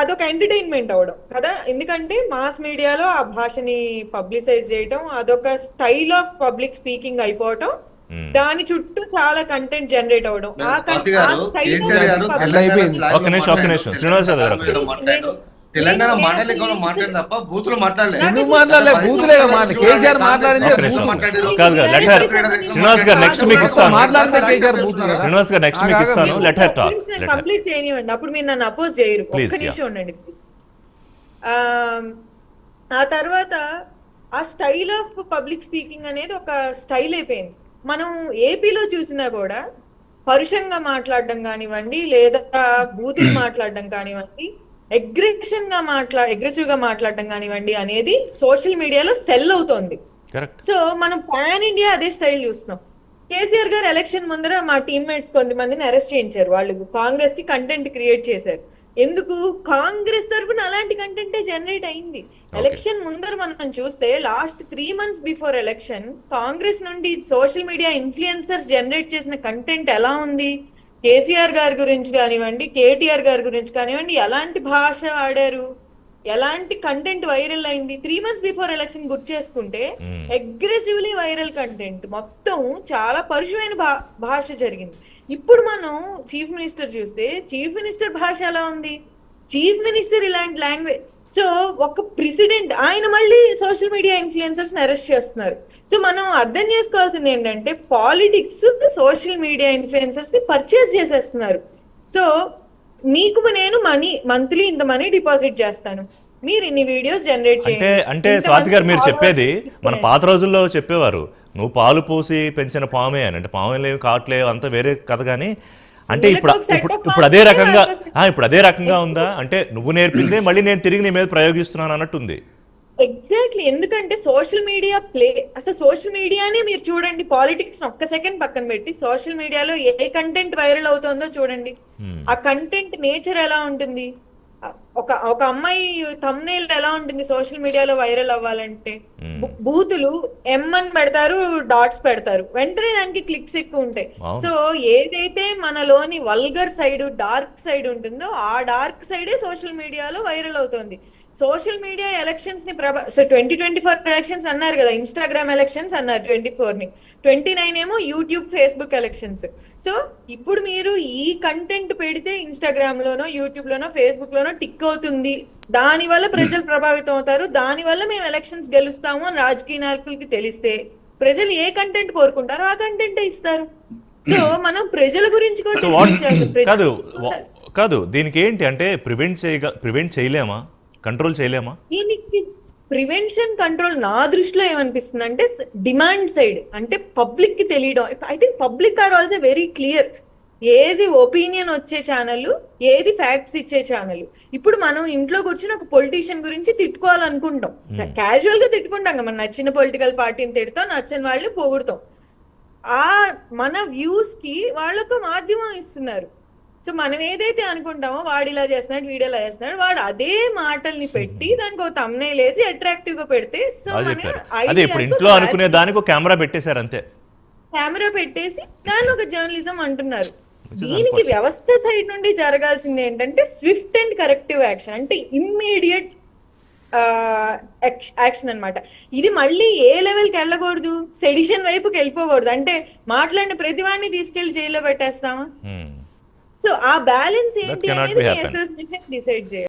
అదొక ఎంటర్టైన్మెంట్ అవడం కదా? ఎందుకంటే మాస్ మీడియాలో ఆ భాషని పబ్లిసైజ్ చేయటం అదొక స్టైల్ ఆఫ్ పబ్లిక్ స్పీకింగ్ అయిపోవటం. మ్మ్. దాని చుట్టూ చాలా కంటెంట్ జనరేట్ అవడం ఆ తెలంగాణ మాట్లాడింది తప్ప బూతులు మాట్లాడలేదు ఎందుకు మాట్లాడలే? కేసీఆర్ మాట్లాడిందే. కాదు కాదు, her- శ్రీనివాస్ గారు నెక్స్ట్ మీకు ఇస్తాను. మాట్లాడితే కేసీఆర్ బూతులు. శ్రీనివాస్ గారు నెక్స్ట్ మీకు ఇస్తాను. మీరు- లెట్ హెర్ టాక్ కంప్లీట్ చేయనివ్వండి. అప్పుడు మీరు నన్ను అపోజ్ చేయరు. ఒక్క. నిమిషం ఉండండి ఆ తర్వాత ఆ స్టైల్ ఆఫ్ పబ్లిక్ స్పీకింగ్ అనేది ఒక స్టైల్ అయిపోయింది. మనం ఏపీలో చూసినా కూడా పరుషంగా మాట్లాడడం కానివ్వండి లేదా బూతులు మాట్లాడడం కానివ్వండి అగ్రెషన్గా మాట్లా అగ్రెసివ్గా మాట్లాడడం కానివ్వండి అనేది సోషల్ మీడియాలో సెల్ అవుతోంది. సో మనం పాన్ ఇండియా అదే స్టైల్ చూస్తున్నాం. కేసీఆర్ గారు ఎలక్షన్ ముందర మా టీమ్మేట్స్ కొంతమందిని అరెస్ట్ చేయించారు. వాళ్ళు కాంగ్రెస్కి కంటెంట్ క్రియేట్ చేశారు. ఎందుకు? కాంగ్రెస్ తరపున అలాంటి కంటెంటే జనరేట్ అయింది. ఎలక్షన్ ముందర మనం చూస్తే last three months before election Congress నుండి సోషల్ మీడియా ఇన్ఫ్లుయెన్సర్స్ జనరేట్ చేసిన కంటెంట్ ఎలా ఉంది? కేసీఆర్ గారి గురించి కానివ్వండి కేటీఆర్ గారి గురించి కానివ్వండి ఎలాంటి భాష వాడారు? ఎలాంటి కంటెంట్ వైరల్ అయింది? త్రీ మంత్స్ బిఫోర్ ఎలక్షన్ గుర్తు చేసుకుంటే. అగ్రెసివ్లీ వైరల్ కంటెంట్ మొత్తం చాలా పరుషమైన భా- భాష జరిగింది. ఇప్పుడు మనం చీఫ్ మినిస్టర్ చూస్తే చీఫ్ మినిస్టర్ భాష ఎలా ఉంది? చీఫ్ మినిస్టర్ ఇలాంటి లాంగ్వేజ్ సో ఒక ప్రెసిడెంట్ ఆయన మళ్ళీ సోషల్ మీడియా ఇన్ఫ్లుయెన్సర్స్ అరెస్ట్ చేస్తున్నారు. సో మనం అర్థం చేసుకోవాల్సింది ఏంటంటే పాలిటిక్స్ సోషల్ మీడియా ఇన్ఫ్లుయెన్సర్స్ని పర్చేస్ చేసేస్తున్నారు. సో నీకు నేను మనీ మంత్లీ ఇంత మనీ డిపాజిట్ చేస్తాను. మీరు ఇన్ని వీడియోస్ జనరేట్ చేయండి. అంటే స్వాతి గారు మీరు చెప్పేది మన. పాత రోజుల్లో చెప్పేవారు నువ్వు పాలు పోసి పెంచిన పామే అని. అంటే పాములేవి కావట్లేవు అంతా వేరే కథ కానీ అంటే ఇప్పుడు ఇప్పుడు అదే రకంగా ఇప్పుడు అదే రకంగా ఉందా? అంటే నువ్వు నేర్పిందే మళ్ళీ నేను తిరిగి నీ మీద ప్రయోగిస్తున్నాను అన్నట్టుంది. ఎగ్జాక్ట్లీ ఎందుకంటే సోషల్ మీడియా ప్లే అసలు సోషల్ మీడియానే మీరు చూడండి పాలిటిక్స్ ఒక్క సెకండ్ పక్కన పెట్టి సోషల్ మీడియాలో ఏ కంటెంట్ వైరల్ అవుతుందో చూడండి. ఆ కంటెంట్ నేచర్ ఎలా ఉంటుంది? ఒక ఒక అమ్మాయి thumbnail ఎలా ఉంటుంది సోషల్ మీడియాలో వైరల్ అవ్వాలంటే? బూతులు ఎం అని పెడతారు డాట్స్ పెడతారు. వెంటనే దానికి క్లిక్స్ ఎక్కువ ఉంటాయి. సో ఏదైతే మనలోని వల్గర్ సైడ్ డార్క్ సైడ్ ఉంటుందో ఆ డార్క్ సైడే సోషల్ మీడియాలో వైరల్ అవుతుంది. సోషల్ మీడియా ఎలక్షన్స్ని ప్రభా so twenty twenty four elections అన్నారు కదా ఇన్స్టాగ్రామ్ ఎలక్షన్స్ అన్నారు ట్వంటీ ఫోర్ని. ట్వంటీ నైన్ ఏమో యూట్యూబ్ ఫేస్బుక్ ఎలక్షన్స్ సో ఇప్పుడు మీరు ఈ కంటెంట్ పెడితే ఇన్స్టాగ్రామ్ లోనో యూట్యూబ్ లోనో ఫేస్బుక్ లోనో టిక్ అవుతుంది. దాని వల్ల ప్రజలు ప్రభావితం అవుతారు. దాని వల్ల మేము ఎలక్షన్స్ గెలుస్తాము అని రాజకీయ నాయకులకి తెలిస్తే ప్రజలు ఏ కంటెంట్ కోరుకుంటారో ఆ కంటెంట్ ఇస్తారు. సో మనం ప్రజల గురించి కూడా. ప్రజలు- కాదు కాదు దీనికి ఏంటి అంటే ప్రివెంట్ చేయగ ప్రివెంట్ చేయలేమా? కంట్రోల్ చేయలేమా? దీనికి ప్రివెన్షన్ కంట్రోల్ నా దృష్టిలో ఏమనిపిస్తుంది అంటే డిమాండ్ సైడ్ అంటే పబ్లిక్కి తెలియడం. I think public are also very clear ఏది ఒపీనియన్ వచ్చే ఛానల్ ఏది ఫ్యాక్ట్స్ ఇచ్చే ఛానల్. ఇప్పుడు మనం ఇంట్లో కూర్చొని ఒక పొలిటీషియన్ గురించి తిట్టుకోవాలనుకుంటాం. క్యాజువల్గా తిట్టుకుంటాం మన నచ్చిన పొలిటికల్ పార్టీని తిడతాం నచ్చిన వాళ్ళని పొగుడుతాం. ఆ మన వ్యూస్కి వాళ్ళొక మాధ్యమం ఇస్తున్నారు. సో మనం ఏదైతే అనుకుంటామో వాడు ఇలా చేస్తున్నాడు వీడు ఇలా చేస్తున్నాడు వాడు అదే మాటల్ని పెట్టి దానికి ఒక తమ్నేల్ వేసి అట్రాక్టివ్గా పెడితే సో అదే ఇప్పుడు ఇంట్లో అనుకునే దానికి ఒక కెమెరా పెట్టేశారు అంతే. కెమెరా పెట్టేసి దాన్ని ఒక జర్నలిజం అంటున్నారు. దీనికి. వ్యవస్థ సైడ్ నుండి జరగాల్సింది ఏంటంటే స్విఫ్ట్ అండ్ కరెక్టివ్ యాక్షన్ అంటే ఇమ్మీడియట్ యాక్షన్ అన్నమాట ఇది మళ్ళీ ఏ లెవెల్కి వెళ్ళకూడదు సెడిషన్ వైపుకి వెళ్ళిపోకూడదు అంటే మాట్లాడిన ప్రతివాడిని తీసుకెళ్ళి జైల్లో పెట్టేస్తామా. సో ఆ బ్యాలెన్స్ ఏంటి అనేది. అసోసియేషన్ డిసైడ్ చేయాలి